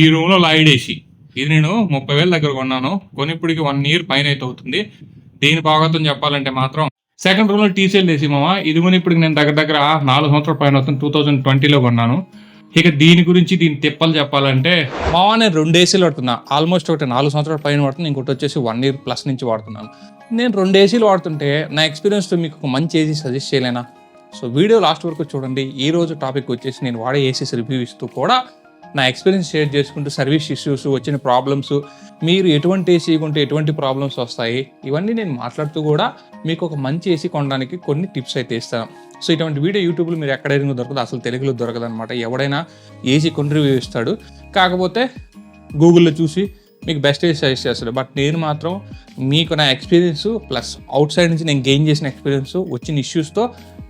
ఈ రూమ్లో లైడ్ ఏసీ ఇది నేను ముప్పై వేల దగ్గర కొన్నాను కొనిప్పటికి వన్ ఇయర్ పైన అయితే అవుతుంది. దీని భాగవతం చెప్పాలంటే మాత్రం సెకండ్ రూమ్లో టీసీఎల్ ఏసీ మామ ఇది కొని ఇప్పుడు నేను దగ్గర దగ్గర నాలుగు సంవత్సరాల పైన అవుతుంది టూ థౌజండ్ ట్వంటీలో కొన్నాను. ఇక దీని గురించి దీని తిప్పలు చెప్పాలంటే మావా నేను రెండు ఏసీలు వాడుతున్నా. ఆల్మోస్ట్ ఒకటి నాలుగు సంవత్సరాల పైన వాడుతున్నా ఇంకోటి వచ్చేసి వన్ ఇయర్ ప్లస్ నుంచి వాడుతున్నాను. నేను రెండు ఏసీలు వాడుతుంటే నా ఎక్స్పీరియన్స్తో మీకు ఒక మంచి ఏసీ సజెస్ట్ చేయలేనా? సో వీడియో లాస్ట్ వరకు చూడండి. ఈ రోజు టాపిక్ వచ్చేసి నేను వాడే ఏసీస్ రివ్యూ ఇస్తూ కూడా నా ఎక్స్పీరియన్స్ షేర్ చేసుకుంటూ సర్వీస్ ఇష్యూస్ వచ్చిన ప్రాబ్లమ్స్ మీరు ఎటువంటి ఏసీ కొంటే ఎటువంటి ప్రాబ్లమ్స్ వస్తాయి ఇవన్నీ నేను మాట్లాడుతూ కూడా మీకు ఒక మంచి ఏసీ కొనడానికి కొన్ని టిప్స్ అయితే ఇస్తాను. సో ఇటువంటి వీడియో యూట్యూబ్లో మీరు ఎక్కడైనా దొరకదు అసలు తెలుగులో దొరకదు అనమాట ఎవడైనా ఏసీ కొని రివ్యూ ఇస్తాడు. కాకపోతే గూగుల్లో చూసి మీకు బెస్ట్ ఏసీ సజెస్ట్ చేస్తాడు. బట్ నేను మాత్రం మీకు నా ఎక్స్పీరియన్స్ ప్లస్ అవుట్ సైడ్ నుంచి నేను గెయిన్ చేసిన ఎక్స్పీరియన్స్ వచ్చిన ఇష్యూస్తో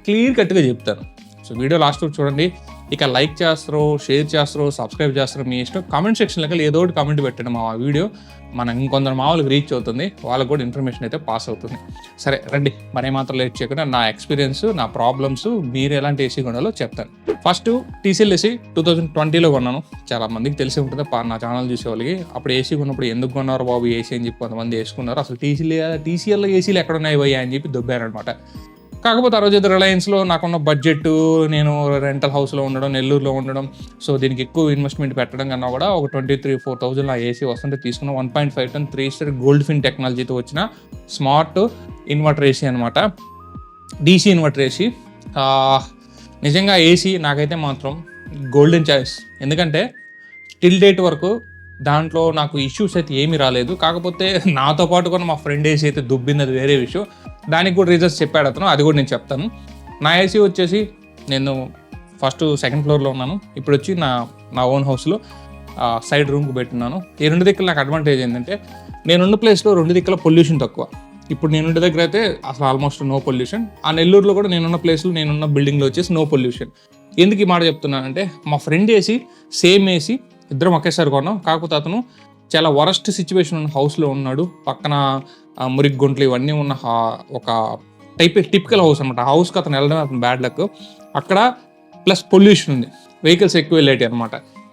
క్లియర్ కట్గా చెప్తాను. సో వీడియో లాస్ట్ చూడండి. ఇక లైక్ చేస్తారో షేర్ చేస్తారో సబ్స్క్రైబ్ చేస్తారో మీ ఇష్టం కామెంట్ సెక్షన్లోకి ఏదో ఒకటి కామెంట్ పెట్టండి మా వీడియో. మనం ఇంకొందరు మామూలుగా రీచ్ అవుతుంది. వాళ్ళకి కూడా ఇన్ఫర్మేషన్ అయితే పాస్ అవుతుంది. సరే రండి. మరి ఏమాత్రం లేట్ చేయకుండా నా ఎక్స్పీరియన్స్ నా ప్రాబ్లమ్స్ మీరు ఎలాంటి ఏసీ కొనాలో చెప్తాను. First TCL AC two thousand ట్వంటీలో కొన్నాను. చాలా మందికి తెలిసి ఉంటుంది. పా- నా ఛానల్ చూసే వాళ్ళకి అప్పుడు ఏసీ కొన్నప్పుడు ఎందుకు కొన్నారు బాబు? ఏసీ అని చెప్పి కొంతమంది వేసుకున్నారు. అసలు టీసీలే టీసీఎల్లో ఏసీలు ఎక్కడ ఉన్నాయి అని చెప్పి దొబ్బారనమాట కాకపోతే ఆ రోజు అయితే రిలయన్స్లో నాకున్న బడ్జెట్ నేను రెంటల్ హౌస్లో ఉండడం నెల్లూరులో ఉండడం సో దీనికి ఎక్కువ ఇన్వెస్ట్మెంట్ పెట్టడం కన్నా కూడా ఒక ట్వంటీ త్రీ ఫోర్ థౌజండ్ ఆ ఏసీ వస్తుంటే తీసుకున్న one point five ton three star gold fin టెక్నాలజీతో వచ్చిన స్మార్ట్ ఇన్వర్టర్ ఏసీ అనమాట డీసీ ఇన్వర్టర్ ఏసీ. నిజంగా ఏసీ నాకైతే మాత్రం గోల్డెన్ చాయిస్. ఎందుకంటే టిల్ డేట్ వరకు దాంట్లో నాకు ఇష్యూస్ అయితే ఏమీ రాలేదు. కాకపోతే నాతో పాటు కూడా మా ఫ్రెండ్ ఏసీ అయితే దుబ్బింది అది వేరే విషయం. దానికి కూడా రీజన్స్ చెప్పాడు అతను. అది కూడా నేను చెప్తాను. నా ఏసీ వచ్చేసి నేను ఫస్ట్ సెకండ్ ఫ్లోర్లో ఉన్నాను. ఇప్పుడు వచ్చి నా నా ఓన్ హౌస్లో సైడ్ రూమ్కి పెట్టున్నాను ఈ రెండు దిక్కులు నాకు అడ్వాంటేజ్ ఏంటంటే నేనున్న ప్లేస్లో రెండు దిక్కుల పొల్యూషన్ తక్కువ. ఇప్పుడు నేనుండే దగ్గర అయితే అసలు ఆల్మోస్ట్ నో పొల్యూషన్ ఆ నెల్లూరులో కూడా నేనున్న ప్లేస్లో నేనున్న బిల్డింగ్లో వచ్చేసి నో పొల్యూషన్ ఎందుకు ఈ మాట చెప్తున్నానంటే మా ఫ్రెండ్ ఏసీ సేమ్ ఏసీ ఇద్దరం ఒకేసారి కొన్నాం. కాకపోతే అతను చాలా వరస్ట్ సిచ్యువేషన్ ఉన్న హౌస్లో ఉన్నాడు. పక్కన ఆ, మురికి ఇవన్నీ ఉన్న ఒక టైప్ టిపికల్ హౌస్ అనమాట హౌస్కి అతను వెళ్ళడం అతను బ్యాడ్ లక్ అక్కడ ప్లస్ పొల్యూషన్ ఉంది. వెహికల్స్ ఎక్కువ వెళ్ళేటి అనమాట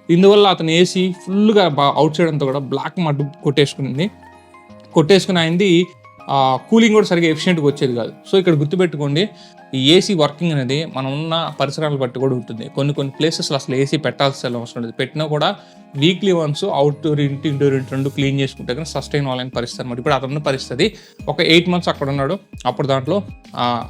ఇందువల్ల అతను ఏసీ ఫుల్గా అవుట్ సైడ్ అంతా కూడా బ్లాక్ మడ్ కొట్టేసుకునింది కొట్టేసుకుని అయింది. కూలింగ్ కూడా సరిగ్గా ఎఫిషియెంట్గా వచ్చేది కాదు. సో ఇక్కడ గుర్తుపెట్టుకోండి ఈ ఏసీ వర్కింగ్ అనేది మనం ఉన్న పరిసరాలు బట్టి కూడా ఉంటుంది. కొన్ని కొన్ని ప్లేసెస్లో అసలు ఏసీ పెట్టాల్సిన అవసరం లేదు. పెట్టినా కూడా వీక్లీ వన్స్ అవుట్డోర్ ఇంటి ఇండోర్ ఇంటి రెండు క్లీన్ చేసుకుంటే కానీ సస్టైన్ అవ్వాలని పరిస్థితి అనమాట ఇప్పుడు అతను పరిస్థితి. ఒక ఎయిట్ మంత్స్ అక్కడ ఉన్నాడు. అప్పుడు దాంట్లో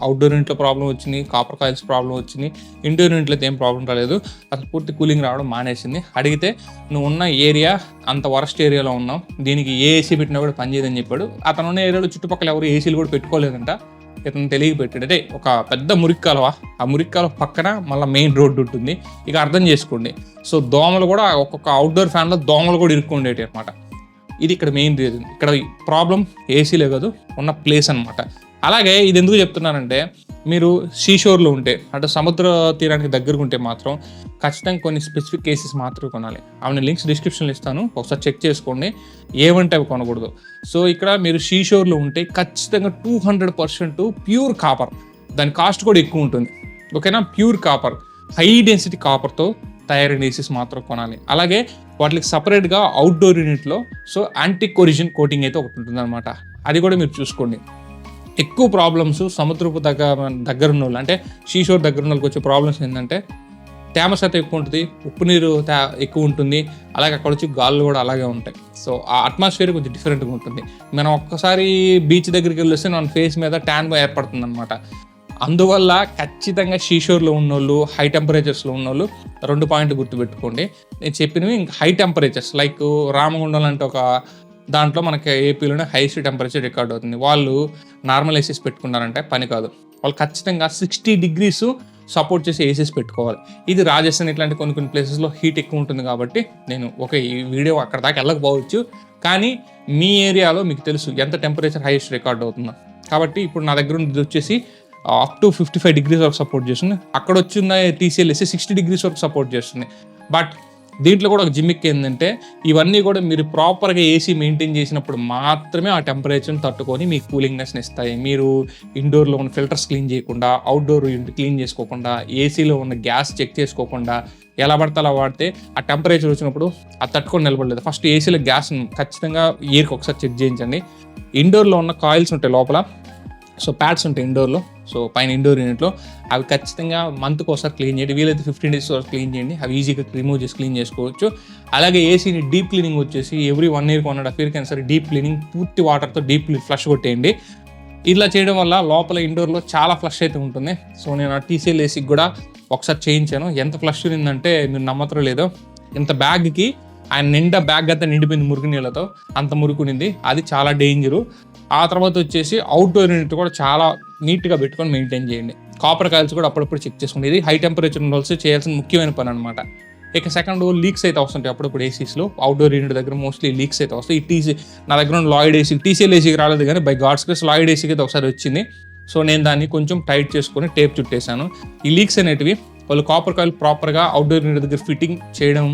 అవుట్డోర్ ఇంట్లో ప్రాబ్లం వచ్చింది కాపర్ కాయిల్స్ ప్రాబ్లం వచ్చింది ఇండోర్ ఇంట్లో అయితే ఏం ప్రాబ్లం రాలేదు. అసలు పూర్తి కూలింగ్ రావడం మానేసింది. అడిగితే నువ్వు ఉన్న ఏరియా అంత వరస్ట్ ఏరియాలో ఉన్నావు. దీనికి ఏ ఏసీ పెట్టినా కూడా పనిచేయదని చెప్పాడు. అతను ఉన్న ఏరియాలో చుట్టుపక్కల ఎవరు ఏసీలు కూడా పెట్టుకోలేదంట. ఇతను తెలియ పెట్టాడు అదే ఒక పెద్ద మురికి కాలువ. ఆ మురికి కాలువ పక్కన మళ్ళీ మెయిన్ రోడ్డు ఉంటుంది. ఇక అర్థం చేసుకోండి. సో దోమలు కూడా ఒక్కొక్క అవుట్డోర్ ఫ్యాన్లో దోమలు కూడా ఇరుక్కుండేటి అనమాట ఇది ఇక్కడ మెయిన్ రీజన్ ఇక్కడ ప్రాబ్లం ఏసీలే కాదు ఉన్న ప్లేస్ అన్నమాట. అలాగే ఇది ఎందుకు చెప్తున్నానంటే మీరు సీషోర్లో ఉంటే అంటే సముద్ర తీరానికి దగ్గరకు ఉంటే మాత్రం ఖచ్చితంగా కొన్ని స్పెసిఫిక్ కేసెస్ మాత్రమే కొనాలి. ఆమె లింక్స్ డిస్క్రిప్షన్లో ఇస్తాను. ఒకసారి చెక్ చేసుకోండి. ఏమంటే అవి కొనకూడదు. సో ఇక్కడ మీరు సీషోర్లో ఉంటే ఖచ్చితంగా two hundred percent pure copper దాని కాస్ట్ కూడా ఎక్కువ ఉంటుంది. ఓకేనా ప్యూర్ కాపర్ హై డెన్సిటీ కాపర్తో తయారైన ఏసీస్ మాత్రం కొనాలి. అలాగే వాటికి సపరేట్గా అవుట్డోర్ యూనిట్లో సో యాంటీ కొరిజన్ కోటింగ్ అయితే ఒకటి ఉంటుంది అనమాట అది కూడా మీరు చూసుకోండి. ఎక్కువ ప్రాబ్లమ్స్ సముద్రపు దగ్గర దగ్గర ఉన్న వాళ్ళు అంటే షీషోర్ దగ్గర ఉన్న వాళ్ళకి వచ్చే ప్రాబ్లమ్స్ ఏంటంటే తేమ శాతం ఎక్కువ ఉంటుంది ఉప్పు నీరు ఎక్కువ ఉంటుంది అలాగే అక్కడ వచ్చి గాలులు కూడా అలాగే ఉంటాయి. సో ఆ అట్మాస్ఫియర్ కొంచెం డిఫరెంట్గా ఉంటుంది. మనం ఒక్కసారి బీచ్ దగ్గరికి వెళ్ళొస్తే మన ఫేస్ మీద ట్యాన్ ఏర్పడుతుంది అనమాట అందువల్ల ఖచ్చితంగా షీషోర్లో ఉన్నోళ్ళు హై టెంపరేచర్స్లో ఉన్నోళ్ళు రెండు పాయింట్ గుర్తుపెట్టుకోండి. నేను చెప్పినవి ఇంకా హై టెంపరేచర్స్ లైక్ రామగుండం లాంటి ఒక దాంట్లో మనకి ఏపీలోనే హైయెస్ట్ టెంపరేచర్ రికార్డ్ అవుతుంది. వాళ్ళు నార్మల్ ఏసీస్ పెట్టుకున్నారంటే పని కాదు. వాళ్ళు ఖచ్చితంగా సిక్స్టీ డిగ్రీస్ సపోర్ట్ చేసి ఏసీస్ పెట్టుకోవాలి. ఇది రాజస్థాన్ ఇట్లాంటి కొన్ని కొన్ని ప్లేసెస్లో హీట్ ఎక్కువ ఉంటుంది కాబట్టి నేను ఒక ఈ వీడియో అక్కడ దాకా వెళ్ళకపోవచ్చు. కానీ మీ ఏరియాలో మీకు తెలుసు ఎంత టెంపరేచర్ హైయెస్ట్ రికార్డ్ అవుతుందో. కాబట్టి ఇప్పుడు నా దగ్గర ఉన్నది వచ్చేసి up to fifty five degrees వరకు సపోర్ట్ చేస్తుంది. అక్కడ వచ్చిన టీసీఎల్ వేసి సిక్స్టీ డిగ్రీస్ వరకు సపోర్ట్ చేస్తుంది. బట్ దీంట్లో కూడా ఒక జిమ్మిక్ ఏంటంటే ఇవన్నీ కూడా మీరు ప్రాపర్గా ఏసీ మెయింటైన్ చేసినప్పుడు మాత్రమే ఆ టెంపరేచర్ని తట్టుకొని మీకు కూలింగ్నెస్ని ఇస్తాయి. మీరు ఇండోర్లో ఉన్న ఫిల్టర్స్ క్లీన్ చేయకుండా అవుట్డోర్ క్లీన్ చేసుకోకుండా ఏసీలో ఉన్న గ్యాస్ చెక్ చేసుకోకుండా ఎలా పడితే అలా వాడితే ఆ టెంపరేచర్ వచ్చినప్పుడు అది తట్టుకొని నిలబడలేదు. ఫస్ట్ ఏసీలో గ్యాస్ ఖచ్చితంగా ఇయర్కి ఒకసారి చెక్ చేయించండి. ఇండోర్లో ఉన్న కాయిల్స్ ఉంటాయి లోపల సో ప్యాడ్స్ ఉంటాయి ఇండోర్లో సో పైన ఇండోర్ యూనిట్లో అవి ఖచ్చితంగా మంత్కి ఒకసారి క్లీన్ చేయండి. వీలైతే ఫిఫ్టీన్ డేస్ క్లీన్ చేయండి. అవి ఈజీగా రిమూవ్ చేసి క్లీన్ చేసుకోవచ్చు. అలాగే ఏసీని డీప్ క్లీనింగ్ వచ్చేసి every one year one and half year సరే డీప్ క్లీనింగ్ పూర్తి వాటర్తో డీప్ ఫ్లష్ కొట్టేయండి. ఇలా చేయడం వల్ల లోపల ఇండోర్లో చాలా ఫ్లష్ అయితే ఉంటుంది. సో నేను ఆ టీసీఎల్ ఏసీకి కూడా ఒకసారి చేయించాను. ఎంత ఫ్లష్ ఉందంటే మీరు నమ్మతారో లేదో ఇంత బ్యాగ్కి ఆయన నిండా బ్యాగ్ అంతా నిండిపోయింది మురికి నీళ్ళతో అంత మురుకునింది. అది చాలా డేంజరు ఆ తర్వాత వచ్చేసి అవుట్డోర్ యూనిట్ కూడా చాలా నీట్గా పెట్టుకొని మెయింటైన్ చేయండి. కాపర్ కాయిల్స్ కూడా అప్పుడప్పుడు చెక్ చేసుకోండి. ఇది హై టెంపరేచర్ ఉండాల్సి చేయాల్సిన ముఖ్యమైన పని అనమాట ఇక సెకండ్ లీక్స్ అయితే వస్తుంటాయి అప్పుడప్పుడు ఏసీస్లో అవుట్డోర్ యూనిట్ దగ్గర మోస్ట్లీ లీక్స్ అయితే వస్తాయి ఈ టీసీ నా దగ్గర ఉన్న లాయిడ్ ఏసీ టీసీఎల్ ఏసీకి రాలేదు కానీ బై గాడ్స్ క్రెస్ లాయిడ్ ఏసీకి అయితే ఒకసారి వచ్చింది. సో నేను దాన్ని కొంచెం టైట్ చేసుకొని టేప్ చుట్టేశాను. ఈ లీక్స్ అనేటివి వాళ్ళు కాపర్ కాయిల్ ప్రాపర్గా అవుట్డోర్ యూనిట్ దగ్గర ఫిట్టింగ్ చేయడం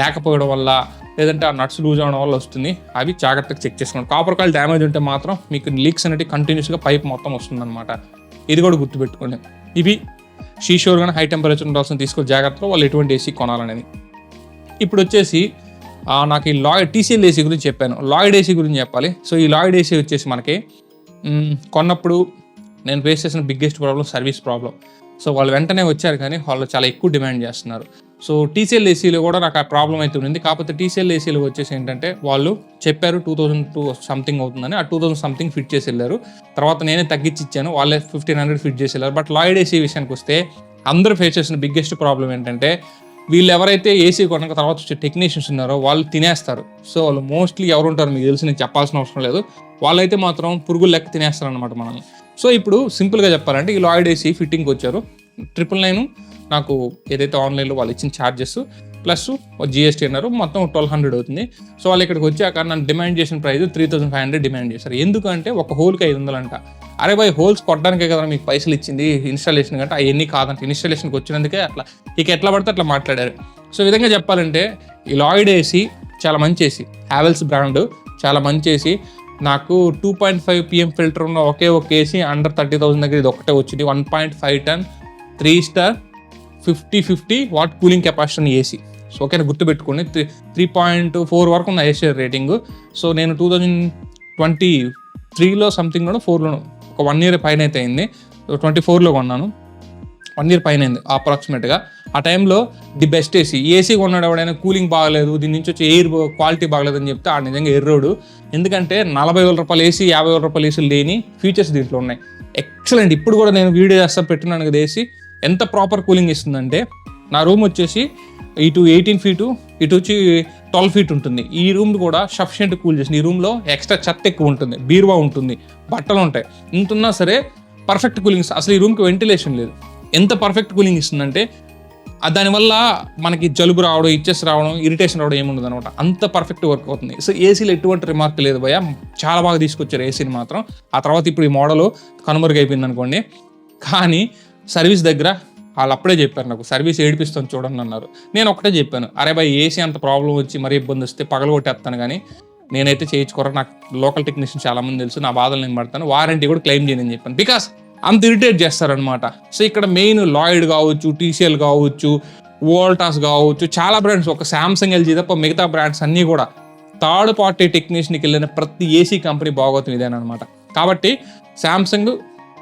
లేకపోవడం వల్ల లేదంటే ఆ నట్స్ లూజ్ అవడం వల్ల వస్తుంది. అవి జాగ్రత్తగా చెక్ చేసుకోండి. కాపర్ కాయిల్ డ్యామేజ్ ఉంటే మాత్రం మీకు లీక్స్ అనేవి కంటిన్యూస్గా పైప్ మొత్తం వస్తుందన్నమాట. ఇది కూడా గుర్తుపెట్టుకోండి. ఇవి షీషోర్ కానీ హై టెంపరేచర్ ఉండాల్సిన తీసుకొని జాగ్రత్తలో వాళ్ళు ఎటువంటి ఏసీ కొనాలనేది. ఇప్పుడు వచ్చేసి నాకు ఈ లాయిడ్ టీసీఎల్ ఏసీ గురించి చెప్పాను. లాయిడ్ ఏసీ గురించి చెప్పాలి. సో ఈ లాయిడ్ ఏసీ వచ్చేసి మనకి కొన్నప్పుడు నేను ఫేస్ చేసిన biggest problem service problem so వాళ్ళు వెంటనే వచ్చారు కానీ వాళ్ళు చాలా ఎక్కువ డిమాండ్ చేస్తున్నారు. సో టీసీఎల్ ఏసీలో కూడా నాకు ఆ ప్రాబ్లం అయితే ఉంది. కాకపోతే టీసీఎల్ ఏసీలో వచ్చేసి ఏంటంటే వాళ్ళు చెప్పారు టూ థౌసండ్ టూ సంథింగ్ అవుతుందని. ఆ టూ థౌసండ్ సంథింగ్ ఫిట్ చేసి వెళ్ళారు. తర్వాత నేనే తగ్గించి ఇచ్చాను. వాళ్ళే ఫిఫ్టీన్ హండ్రెడ్ ఫిట్ చేసి వెళ్ళారు. బట్ లాయిడ్ ఏసీ విషయానికి వస్తే అందరూ ఫేస్ చేసిన బిగ్గెస్ట్ ప్రాబ్లం ఏంటంటే వీళ్ళు ఎవరైతే ఏసీ కొనక తర్వాత వచ్చే టెక్నీషియన్స్ ఉన్నారో వాళ్ళు తినేస్తారు. సో వాళ్ళు మోస్ట్లీ ఎవరు ఉంటారు మీకు తెలిసి నేను చెప్పాల్సిన అవసరం లేదు. వాళ్ళైతే మాత్రం పురుగులు లెక్క తినేస్తారు అనమాట మనల్ని. సో ఇప్పుడు సింపుల్గా చెప్పాలంటే ఈ లాయిడ్ ఏసీ ఫిట్టింగ్కి వచ్చారు. ట్రిపుల్ నైన్ నాకు ఏదైతే ఆన్లైన్లో వాళ్ళు ఇచ్చిన ఛార్జెస్ ప్లస్ జిఎస్టీ అన్నారు మొత్తం ట్వెల్వ్ హండ్రెడ్ అవుతుంది. సో వాళ్ళు ఇక్కడికి వచ్చాక నన్ను డిమాండ్ చేసిన price three thousand five hundred demand చేశారు. ఎందుకంటే ఒక హోల్కి ఐదు వందలంట. అరే బాయ్ హోల్స్ కొట్టడానికే కదా మీకు పైసలు ఇచ్చింది ఇన్స్టాలేషన్ కంటే అవన్నీ కాదంట. ఇన్స్టాలేషన్కి వచ్చినందుకే అట్లా. ఇక ఎట్లా పడితే అట్లా మాట్లాడారు. సో ఈ విధంగా చెప్పాలంటే ఈ లాయిడ్ ఏసీ చాలా మంచి ఏసీ హ్యావెల్స్ బ్రాండ్ చాలా మంచి ఏసీ నాకు two point five PM filter ఉన్న ఒకే ఒక ఏసీ అండర్ థర్టీ థౌసండ్ దగ్గర ఇది ఒకటే వచ్చింది. One point five ton three star fifty fifty watt cooling capacity ఉన్న ఏసీ సో ఓకేనా గుర్తుపెట్టుకోండి. త్రీ త్రీ పాయింట్ ఫోర్ వరకు ఉన్న ఏసీ రేటింగ్ సో నేను టూ థౌజండ్ ట్వంటీ త్రీలో సంథింగ్లోనో ఫోర్లోనో ఒక వన్ ఇయర్ పైన అయితే అయింది. ట్వంటీ ఫోర్లో కొన్నాను. వన్ ఇయర్ పైన అయింది అప్రాక్సిమేట్గా ఆ టైంలో ది బెస్ట్ ఏసీ. ఏసీ కొన్నాడు ఎవడైనా కూలింగ్ బాగలేదు దీని నుంచి వచ్చి ఎయిర్ క్వాలిటీ బాగలేదు అని చెప్తే ఆ నిజంగా ఎర్రోడు. ఎందుకంటే నలభై వేల రూపాయలు ఏసీ యాభై వేల రూపాయలు ఏసీ లేని ఫీచర్స్ దీంట్లో ఉన్నాయి. ఎక్సలెంట్ ఇప్పుడు కూడా నేను వీడియో చేస్తా పెట్టున్నాను కదా ఏసీ. ఎంత ప్రాపర్ కూలింగ్ ఇస్తుందంటే నా రూమ్ వచ్చేసి ఇటు ఎయిటీన్ ఫీటు ఇటు వచ్చి ట్వెల్వ్ ఫీట్ ఉంటుంది. ఈ రూమ్ కూడా సఫిషియెంట్ కూల్ చేసింది ఈ రూమ్లో ఎక్స్ట్రా చెత్త ఎక్కువ ఉంటుంది బీరువా ఉంటుంది బట్టలు ఉంటాయి. ఇంత ఉన్నా సరే పర్ఫెక్ట్ కూలింగ్స్ అసలు ఈ రూమ్కి వెంటిలేషన్ లేదు. ఎంత పర్ఫెక్ట్ కూలింగ్ ఇస్తుందంటే దానివల్ల మనకి జలుబు రావడం ఇచ్చెస్ రావడం ఇరిటేషన్ రావడం ఏముండదు అనమాట. అంత పర్ఫెక్ట్ వర్క్ అవుతుంది. సో ఏసీలో ఎటువంటి రిమార్క్ లేదు భయ చాలా బాగా తీసుకొచ్చారు ఏసీని మాత్రం. ఆ తర్వాత ఇప్పుడు ఈ మోడల్ కనుమరుగైపోయింది అనుకోండి కానీ సర్వీస్ దగ్గర వాళ్ళు అప్పుడే చెప్పారు నాకు సర్వీస్ ఏడిపిస్తాను చూడండి అన్నారు. నేను ఒకటే చెప్పాను అరే బాయ్ ఏసీ అంత ప్రాబ్లం వచ్చి మరీ ఇబ్బంది వస్తే పగలగొట్టేస్తాను కానీ నేనైతే చేయించుకోరా నాకు లోకల్ టెక్నీషియన్ చాలా మంది తెలుసు నా బాధలు నేను పడతాను వారంటీ కూడా క్లెయిమ్ చేయని చెప్పాను. బికాస్ అంత ఇరిటేట్ చేస్తారనమాట సో ఇక్కడ మెయిన్ లాయిడ్ కావచ్చు టీసీఎల్ కావచ్చు వోల్టాస్ కావచ్చు చాలా బ్రాండ్స్ ఒక శాంసంగ్ ఎల్జీ తప్ప మిగతా బ్రాండ్స్ అన్నీ కూడా థర్డ్ పార్టీ టెక్నీషియన్కి వెళ్ళిన ప్రతి ఏసీ కంపెనీ బాగోతుంది ఇదేనమాట కాబట్టి శాంసంగ్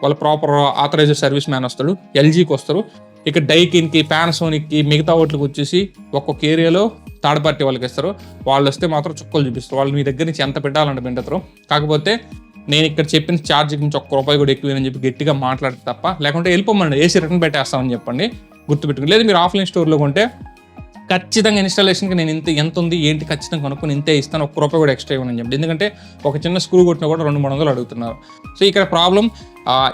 వాళ్ళ ప్రాపర్ ఆథరైజ్డ్ సర్వీస్ మ్యాన్ వస్తాడు ఎల్జీకి వస్తారు. ఇక డైకిన్కి పానాసోనిక్కి మిగతా ఓట్లకి వచ్చేసి ఒక్కొక్క ఏరియాలో థర్డ్ పార్టీ వాళ్ళకి ఇస్తారు. వాళ్ళు వస్తే మాత్రం చుక్కలు చూపిస్తారు. వాళ్ళు మీ దగ్గర నుంచి ఎంత పెట్టాలంటే పెండుతారు కాకపోతే నేను ఇక్కడ చెప్పిన ఛార్జ్ నుంచి ఒక్క రూపాయి కూడా ఎక్కువేనని చెప్పి గట్టిగా మాట్లాడితే తప్ప లేకుంటే వెళ్ళిపోమండి ఏసీ రిటర్న్ పెట్టేస్తామని చెప్పండి గుర్తుపెట్టుకుని లేదు మీరు ఆఫ్లైన్ స్టోర్లో కొంటే ఖచ్చితంగా ఇన్స్టాలేషన్కి నేను ఇంత ఎంత ఉంది ఏంటి ఖచ్చితంగా కొనుక్కొని ఇంతే ఇస్తాను ఒక్క రూపాయి కూడా ఎక్స్ట్రా ఇవ్వనని చెప్పి ఎందుకంటే ఒక చిన్న స్క్రూ కొట్టినా కూడా రెండు మూడు వందలు అడుగుతున్నారు. సో ఇక్కడ ప్రాబ్లం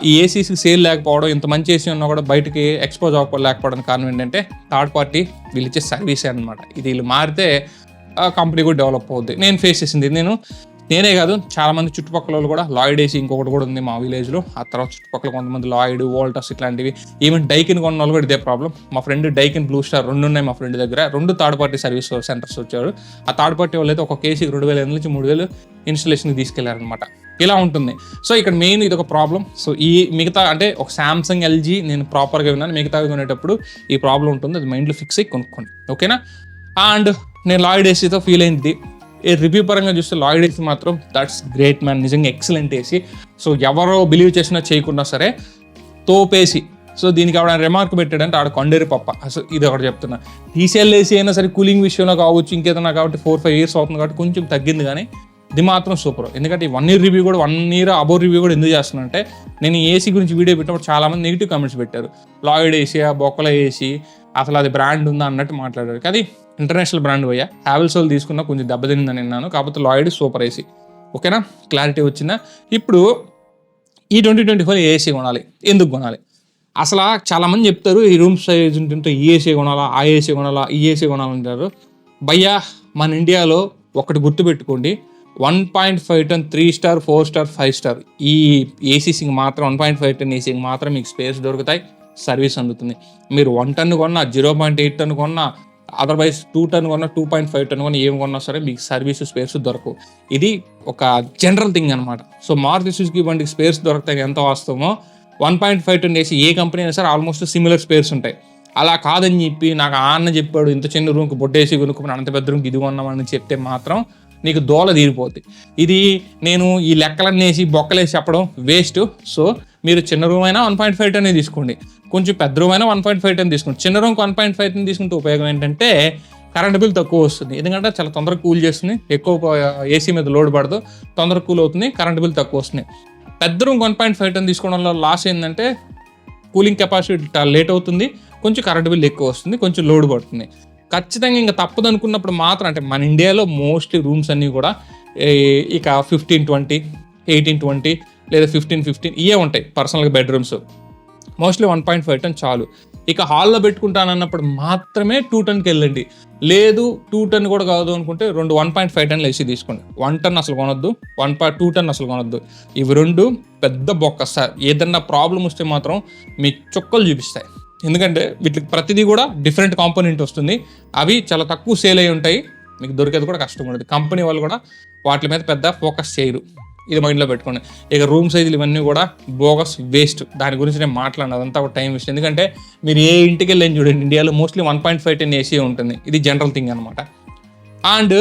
ఈ ఏసీస్కి సేల్ లేకపోవడం ఇంత మంచి ఏసీ ఉన్నా కూడా బయటకి ఎక్స్పోజ్ అవ్వకపోవడం లేకపోవడానికి కారణం ఏంటంటే థర్డ్ పార్టీ వీళ్ళు ఇచ్చే సర్వీసే అనమాట ఇది వీళ్ళు మారితే కంపెనీ కూడా డెవలప్ అవుద్ది. నేను ఫేస్ చేసింది నేను నేనే కాదు చాలామంది చుట్టుపక్కల వాళ్ళు కూడా లాయిడ్ ఏసీ ఇంకొకటి కూడా ఉంది మా విలేజ్లో ఆ తర్వాత చుట్టుపక్కల కొంతమంది లాయిడ్ వోల్టస్ ఇట్లాంటివి. ఈవెన్ డైకిన్ కొన్న వాళ్ళు కూడా ఇదే ప్రాబ్లం మా ఫ్రెండ్ డైకిన్ బ్లూ స్టార్ రెండు ఉన్నాయి మా ఫ్రెండ్ దగ్గర. రెండు థర్డ్ పార్టీ సర్వీస్ సెంటర్స్ వచ్చారు. ఆ థర్డ్ పార్టీ వాళ్ళు అయితే ఒక కేసీకి రెండు వేల ఎనిమిది నుంచి మూడు వేలు ఇన్స్టలేషన్కి తీసుకెళ్ళారనమాట ఇలా ఉంటుంది. సో ఇక్కడ మెయిన్ ఇది ఒక ప్రాబ్లం సో ఈ మిగతా అంటే ఒక శాంసంగ్ ఎల్జీ నేను ప్రాపర్గా విన్నాను. మిగతా కొనేటప్పుడు ఈ ప్రాబ్లం ఉంటుంది. అది మైండ్లో ఫిక్స్ అయ్యి కొనుక్కోండి. ఓకేనా అండ్ నేను లాయిడ్ ఏసీతో ఫీల్ అయింది. రివ్యూ పరంగా చూస్తే లాయిడ్ ఏసీ మాత్రం దట్స్ గ్రేట్ మ్యాన్ నిజంగా ఎక్సలెంట్ ఏసీ సో ఎవరో బిలీవ్ చేసినా చేయకున్నా సరే తోపేసి సో దీనికి ఆవిడ రిమార్క్ పెట్టాడంటే ఆడ కొండేరి పప్ప. అసలు ఇది ఒకటి చెప్తున్నా. టీసీఎల్ ఏసీ అయినా సరే కూలింగ్ విషయంలో కావచ్చు ఇంకేదైనా కాబట్టి ఫోర్ ఫైవ్ ఇయర్స్ అవుతుంది కాబట్టి కొంచెం తగ్గింది కానీ ఇది మాత్రం సూపర్ ఎందుకంటే వన్ ఇయర్ రివ్యూ కూడా వన్ ఇయర్ అబో రివ్యూ కూడా ఎందుకు చేస్తున్నానంటే నేను ఏసీ గురించి వీడియో పెట్టినప్పుడు చాలా మంది నెగిటివ్ కామెంట్స్ పెట్టారు లాయిడ్ ఏసీ బొక్కల ఏసీ అసలు అది బ్రాండ్ ఉందా అన్నట్టు మాట్లాడారు. కానీ ఇంటర్నేషనల్ బ్రాండ్ పోయా. హ్యావెల్సోల్ తీసుకున్నా కొంచెం దెబ్బతిందని విన్నాను. కాకపోతే లాయిడ్ సూపర్ ఏసీ. ఓకేనా? క్లారిటీ వచ్చిందా? ఇప్పుడు ఈ ట్వంటీ ట్వంటీ ఫోర్ ఏసీ కొనాలి. ఎందుకు కొనాలి? అసలు చాలా మంది చెప్తారు ఈ రూమ్ సైజ్ ఉంటుంటే ఈ ఏసీ కొనాలా ఆ ఏసీ కొనాలా ఈ ఏసీ కొనాలంటారు భయ్యా మన ఇండియాలో ఒకటి గుర్తుపెట్టుకోండి one point five ton three star four star five star. ఈ ఏసీసీకి మాత్రం వన్ పాయింట్ ఫైవ్ టన్ ఏసీకి మాత్రం మీకు స్పేస్ దొరుకుతాయి సర్వీస్ అందుతుంది. మీరు వన్ టన్ కొన్నా జీరో పాయింట్ ఎయిట్ టన్ కొన్నా అదర్వైజ్ టూ టన్ కొన్నా టూ పాయింట్ ఫైవ్ టన్ కొన్నా ఏం కొన్నా సరే మీకు సర్వీస్ స్పేర్స్ దొరకవు. ఇది ఒక జనరల్ థింగ్ అనమాట సో మారుతి సుజుకి బండికి స్పేర్స్ దొరుకుతాయి ఎంత వాస్తవమో వన్ పాయింట్ ఫైవ్ టన్ వేసి ఏ కంపెనీ అయినా సరే ఆల్మోస్ట్ సిమిలర్ స్పేర్స్ ఉంటాయి. అలా కాదని చెప్పి నాకు ఆ అన్న చెప్పాడు ఇంత చిన్న రూమ్కి బొడ్డేసి కొనుక్కుని అంత పెద్ద రూమ్కి ఇది కొన్నామని చెప్తే మాత్రం నీకు దోల తీరిపోద్ది. ఇది నేను ఈ లెక్కలన్నీ వేసి బొక్కలేసి చెప్పడం వేస్ట్ సో మీరు చిన్న రూమ్ అయినా వన్ పాయింట్ ఫైవ్ టెన్ తీసుకోండి. కొంచెం పెద్ద రూమ్ అయినా వన్ పాయింట్ ఫైవ్ టెన్ తీసుకోండి. చిన్న రూమ్కి వన్ పాయింట్ ఫైవ్ టెన్ తీసుకుంటే ఉపయోగం ఏంటంటే కరెంట్ బిల్ తక్కువ వస్తుంది. ఎందుకంటే చాలా తొందరగా కూల్ చేస్తుంది. ఎక్కువ uh, ఏసీ మీద లోడ్ పడదు. తొందరగా కూల్ అవుతుంది. కరెంట్ బిల్ తక్కువ వస్తుంది. పెద్ద room one point five ton తీసుకోవడంలో లాస్ ఏంటంటే కూలింగ్ కెపాసిటీ లేట్ అవుతుంది. కొంచెం కరెంట్ బిల్ ఎక్కువ వస్తుంది. కొంచెం లోడ్ పడుతుంది. ఖచ్చితంగా ఇంకా తప్పదు అనుకున్నప్పుడు మాత్రం అంటే మన ఇండియాలో మోస్ట్లీ రూమ్స్ అన్నీ కూడా ఇక ఫిఫ్టీన్ ట్వంటీ ఎయిటీన్ ట్వంటీ లేదా ఫిఫ్టీన్ ఫిఫ్టీన్ ఇవే ఉంటాయి పర్సనల్గా bedrooms mostly one point five ton చాలు. ఇక హాల్లో పెట్టుకుంటానన్నప్పుడు మాత్రమే టూ టన్కి వెళ్ళండి. లేదు టూ టన్ కూడా కాదు అనుకుంటే రెండు వన్ పాయింట్ ఫైవ్ టన్లు వేసి తీసుకోండి. వన్ టన్ అసలు కొనొద్దు. వన్ పాయింట్ టూ టన్ అసలు కొనొద్దు. ఇవి రెండు పెద్ద బొక్క సార్ ఏదన్నా ప్రాబ్లం వస్తే మాత్రం మీ చుక్కలు చూపిస్తాయి. ఎందుకంటే వీటికి ప్రతిదీ కూడా డిఫరెంట్ కాంపోనెంట్ వస్తుంది. అవి చాలా తక్కువ సేల్ అయి ఉంటాయి. మీకు దొరికేది కూడా కష్టం ఉండదు. కంపెనీ వాళ్ళు కూడా వాటి మీద పెద్ద ఫోకస్ చేయరు. ఇది మైండ్లో పెట్టుకోండి. ఇక రూమ్ సైజులు ఇవన్నీ కూడా బోగస్ వేస్ట్. దాని గురించి నేను మాట్లాడిన. అదంతా ఒక టైం వేస్ట్. ఎందుకంటే మీరు ఏ ఇంటికి వెళ్ళని చూడండి ఇండియాలో mostly one point five ton AC ఉంటుంది. ఇది జనరల్ థింగ్ అనమాట అండ్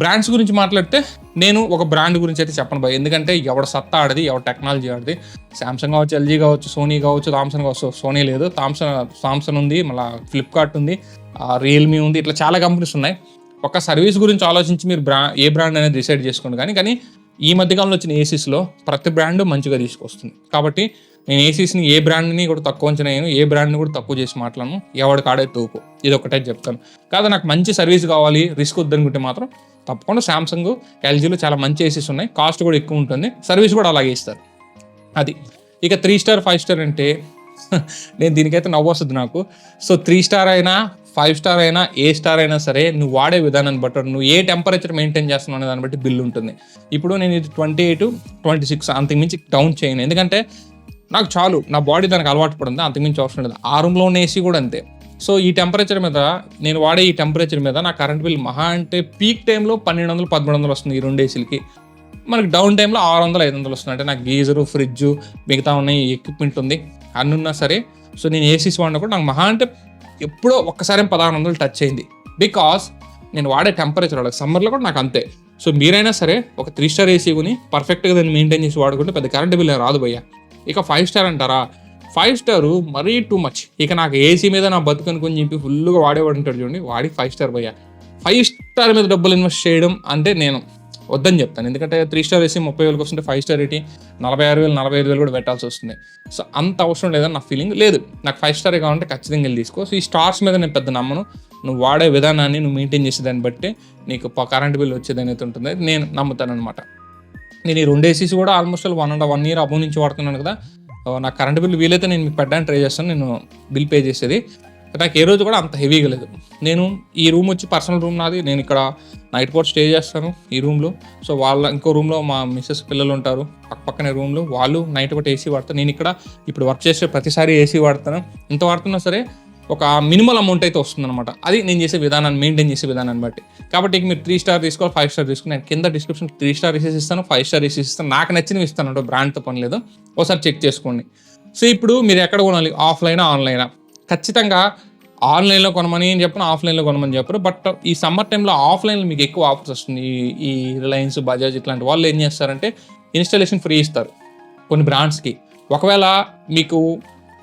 బ్రాండ్స్ గురించి మాట్లాడితే నేను ఒక బ్రాండ్ గురించి అయితే చెప్పను బాయ్ ఎందుకంటే ఎవడ సత్తా ఆడది ఎవడ టెక్నాలజీ ఆడది. సామ్సంగ్ కావచ్చు ఎల్జీ కావచ్చు సోనీ కావచ్చు థామ్సన్ కావచ్చు సోనీ లేదు. థామ్సన్ థామ్సన్ ఉంది మళ్ళీ ఫ్లిప్కార్ట్ ఉంది రియల్మీ ఉంది ఇట్లా చాలా కంపెనీస్ ఉన్నాయి. ఒక సర్వీస్ గురించి ఆలోచించి మీరు బ్రా ఏ బ్రాండ్ అనేది డిసైడ్ చేసుకోండి. కానీ కానీ ఈ మధ్యకాలంలో వచ్చిన ఏసీస్లో ప్రతి బ్రాండ్ మంచిగా తీసుకొస్తుంది. కాబట్టి నేను ఏసీస్ని ఏ బ్రాండ్ని కూడా తక్కువ అంచనా ఏ బ్రాండ్ని కూడా తక్కువ చేసి మాట్లాడను ఎవడి కాడే తోపు. ఇది ఒకటే చెప్తాను. కాదు నాకు మంచి సర్వీస్ కావాలి రిస్క్ వద్దనుకుంటే మాత్రం తప్పకుండా శాంసంగ్ ఎల్జీలో చాలా మంచి ఏసీస్ ఉన్నాయి. కాస్ట్ కూడా ఎక్కువ ఉంటుంది. సర్వీస్ కూడా అలాగే ఇస్తారు. అది. ఇక త్రీ స్టార్ ఫైవ్ స్టార్ అంటే నేను దీనికైతే నవ్వు వస్తుంది నాకు. సో త్రీ స్టార్ అయినా ఫైవ్ స్టార్ అయినా ఏ స్టార్ అయినా సరే నువ్వు వాడే విధానాన్ని బట్టి నువ్వు ఏ టెంపరేచర్ మెయింటైన్ చేస్తున్నావు అనే దాన్ని బట్టి బిల్లు ఉంటుంది. ఇప్పుడు నేను ఇది ట్వంటీ ఎయిట్ ట్వంటీ సిక్స్ అంతకుమించి డౌన్ చేయను. ఎందుకంటే నాకు చాలు నా బాడీ దానికి అలవాటు పడింది అంతకుమించి అవసరం లేదు. ఆ రూమ్లో ఉన్న ఏసీ కూడా అంతే. సో ఈ టెంపరేచర్ మీద నేను వాడే ఈ టెంపరేచర్ మీద నా కరెంట్ బిల్ మహా అంటే పీక్ టైంలో పన్నెండు వందలు పదమూడు వందలు వస్తుంది ఈ రెండు ఏసీలకి మనకి డౌన్ టైంలో ఆరు వందలు ఐదు వందలు వస్తుంది. అంటే నాకు గీజరు ఫ్రిడ్జ్ మిగతా ఉన్నాయి ఎక్విప్మెంట్ ఉంది. అన్ని ఉన్నా సరే సో నేను ఏసీస్ వాడినప్పుడు నాకు మహా అంటే ఎప్పుడో ఒక్కసారి పదహారు వందలు టచ్ అయింది. బికాస్ నేను వాడే టెంపరేచర్ వాళ్ళకి సమ్మర్లో కూడా నాకు అంతే. సో మీరైనా సరే ఒక త్రీ స్టార్ ఏసీ కొని పర్ఫెక్ట్గా దాన్ని మెయింటైన్ చేసి వాడుకుంటే పెద్ద కరెంట్ బిల్ రాదు భయ్య. ఇక ఫైవ్ స్టార్ అంటారా? ఫైవ్ స్టార్ మరీ టూ మచ్ ఇక నాకు ఏసీ మీద నా బతుకు చెప్పి ఫుల్గా వాడేవాడు ఉంటాడు చూడండి వాడి ఫైవ్ స్టార్ భయ్య. ఫైవ్ స్టార్ మీద డబ్బులు ఇన్వెస్ట్ చేయడం అంటే నేను వద్దని చెప్తాను. ఎందుకంటే త్రీ స్టార్ వేసి ముప్పై వేలకు వస్తుంటే ఫైవ్ స్టార్ ఏంటి నలభై ఆరు వేలు నలభై ఐదు వేలు కూడా పెట్టాల్సి వస్తుంది. సో అంత అవసరం లేదని నా ఫీలింగ్ లేదు. నాకు ఫైవ్ స్టార్ కావాలంటే ఖచ్చితంగా వెళ్ళి తీసుకో. సో ఈ స్టార్స్ మీద నేను పెద్ద నమ్మను. నువ్వు వాడే విధానాన్ని నువ్వు మెయింటైన్ చేసే దాన్ని బట్టి నీకు కరెంట్ బిల్ వచ్చేది అనేది ఉంటుంది. నేను నమ్ముతాను అనమాట నేను ఈ రెండు ఏసీస్ కూడా almost one and one year above నుంచి వాడుతున్నాను కదా. నా నాకు కరెంట్ బిల్ వీలైతే నేను మీకు పెట్టడానికి ట్రై చేస్తాను. నేను బిల్ పే చేసేది. నాకు ఏ రోజు కూడా అంత హెవీగా లేదు. నేను ఈ రూమ్ వచ్చి పర్సనల్ రూమ్ నాది. నేను ఇక్కడ నైట్ పూట స్టే చేస్తాను ఈ రూమ్లో సో వాళ్ళ ఇంకో రూమ్లో మా మిస్సెస్ పిల్లలు ఉంటారు. పక్క పక్కనే రూమ్లో వాళ్ళు నైట్ పూట ఏసీ వాడతాను నేను ఇక్కడ ఇప్పుడు వర్క్ చేసే ప్రతిసారి ఏసీ వాడతాను. ఇంత వాడుతున్నా సరే ఒక మినిమల్ అమౌంట్ అయితే వస్తుందన్నమాట. అది నేను చేసే విధానాన్ని మెయింటైన్ చేసే విధానాన్ని బట్టి. కాబట్టి ఇక మీరు త్రీ స్టార్ తీసుకోవాలి ఫైవ్ స్టార్ తీసుకుని నేను కింద డిస్క్రిప్షన్ త్రీ స్టార్ రిసీస్ ఇస్తాను ఫైవ్ స్టార్ రిసీస్ ఇస్తాను. నాకు నచ్చినవి ఇస్తాను. అంటే బ్రాండ్తో పని లేదు. ఒకసారి చెక్ చేసుకోండి. సో ఇప్పుడు మీరు ఎక్కడ కొనాలి? ఆఫ్లైనా ఆన్లైనా ఖచ్చితంగా ఆన్లైన్లో కొనమని అని చెప్పిన ఆఫ్లైన్లో కొనమని చెప్పరు. బట్ ఈ సమ్మర్ టైంలో ఆఫ్లైన్లో మీకు ఎక్కువ ఆఫర్స్ వస్తుంది. ఈ- ఈ రిలయన్స్ బజాజ్ ఇట్లాంటి వాళ్ళు ఏం చేస్తారంటే ఇన్స్టాలేషన్ ఫ్రీ ఇస్తారు కొన్ని బ్రాండ్స్కి ఒకవేళ మీకు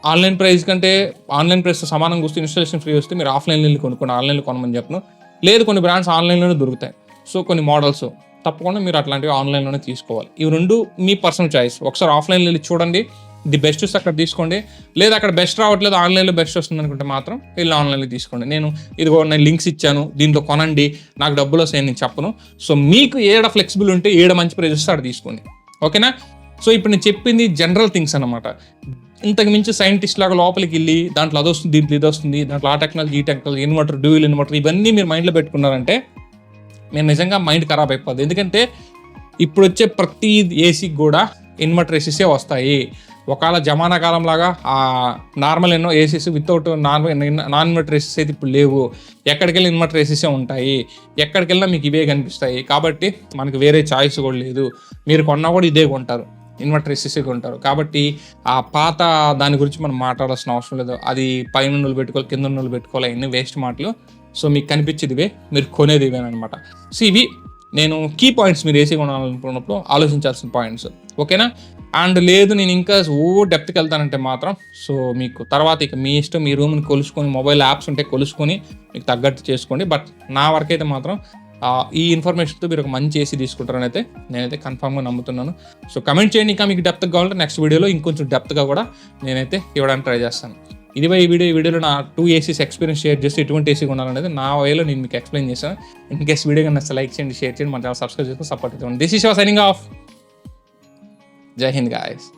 ఆన్లైన్ ప్రైస్ కంటే ఆన్లైన్ ప్రైస్ సమానంగా వస్తే ఇన్స్టాలేషన్ ఫ్రీ వస్తే మీరు ఆఫ్లైన్లో వెళ్ళి కొనుక్కోండి ఆన్లైన్లో కొనమని చెప్పను. లేదు కొన్ని బ్రాండ్స్ ఆన్లైన్లోనే దొరుకుతాయి. సో కొన్ని మోడల్స్ తప్పకుండా మీరు అట్లాంటివి ఆన్లైన్లోనే తీసుకోవాలి. ఇవి రెండు మీ పర్సనల్ చాయిస్ ఒకసారి ఆఫ్లైన్లో వెళ్ళి చూడండి. ది బెస్ట్ వస్తే అక్కడ తీసుకోండి. లేదా అక్కడ బెస్ట్ రావట్లేదు ఆన్లైన్లో బెస్ట్ వస్తుంది అనుకుంటే మాత్రం వెళ్ళి ఆన్లైన్లో తీసుకోండి. నేను ఇదిగో నేను లింక్స్ ఇచ్చాను దీంట్లో కొనండి నాకు డబ్బులు వస్తాయని నేను చెప్పను. సో మీకు ఏడ ఫ్లెక్సిబుల్ ఉంటే ఏడ మంచి ప్రైస్ వస్తే అక్కడ తీసుకోండి. ఓకేనా? సో ఇప్పుడు నేను చెప్పింది జనరల్ థింగ్స్ అనమాట ఇంతకు మించి సైంటిస్ట్ లాగా లోపలికి వెళ్ళి దాంట్లో అది వస్తుంది దీంట్లో ఇది వస్తుంది దాంట్లో ఆ టెక్నాలజీ ఈ టెక్నాలజీ ఇన్వర్టర్ డ్యూయల్ ఇన్వర్టర్ ఇవన్నీ మీరు మైండ్లో పెట్టుకున్నారంటే మీరు నిజంగా మైండ్ ఖరాబ్ అయిపోద్ది. ఎందుకంటే ఇప్పుడు వచ్చే ప్రతి ఏసీకి కూడా ఇన్వర్టర్ ఏసీసే వస్తాయి. ఒకవేళ జమానా కాలం లాగా ఆ నార్మల్ ఎన్నో ACs without normal non inverter ACs అయితే ఇప్పుడు లేవు. ఎక్కడికి వెళ్ళి ఇన్వర్టర్ ఏసీసే ఉంటాయి. ఎక్కడికి వెళ్ళినా మీకు ఇవే కనిపిస్తాయి. కాబట్టి మనకు వేరే చాయిస్ కూడా లేదు. మీరు కొన్నా కూడా ఇదే కొంటారు. ఇన్వర్టర్ ఏసీసే కొంటారు. కాబట్టి ఆ పాత దాని గురించి మనం మాట్లాడాల్సిన అవసరం లేదు. అది పైన నూలు పెట్టుకోవాలి కింద నూలు పెట్టుకోవాలి ఇవన్నీ వేస్ట్ మాటలు. సో మీకు కనిపించేదివే మీరు కొనేది ఇవేనమాట సో ఇవి నేను కీ పాయింట్స్ మీరు ఏసీ కొనాలనుకున్నప్పుడు ఆలోచించాల్సిన పాయింట్స్ ఓకేనా? అండ్ లేదు నేను ఇంకా ఓ డెప్త్కి వెళ్తానంటే మాత్రం సో మీకు తర్వాత ఇక మీ ఇష్టం మీ రూమ్ని కొలుసుకొని మొబైల్ యాప్స్ ఉంటే కొలుసుకొని మీకు తగ్గట్టు చేసుకోండి. బట్ నా వరకు అయితే మాత్రం ఈ ఇన్ఫర్మేషన్తో మీరు ఒక మంచి ఏసీ తీసుకుంటారని అయితే నేనైతే కన్ఫామ్గా నమ్ముతున్నాను. సో కమెంట్ చేయండి ఇంకా మీకు డెప్త్గా కావాలంటే నెక్స్ట్ వీడియోలో ఇంకొంచెం డెప్త్గా కూడా నేనైతే ఇవ్వడానికి ట్రై చేస్తాను. ఇది ఈ వీడియో ఈ వీడియోలో నా టూ ఏసీస్ ఎక్స్పీరియన్స్ షేర్ చేస్తే ఎటువంటి ఏసీ కొనాలనేది నా వేలో నేను మీకు ఎక్స్ప్లెయిన్ చేశాను. ఇన్ కేస్ వీడియో కన్నా లైక్ చేయండి షేర్ చేయండి మన ఛానల్ సబ్స్క్రైబ్ చేసుకుని సపోర్ట్ ఇవ్వండి this is signing off Jai Hind, guys.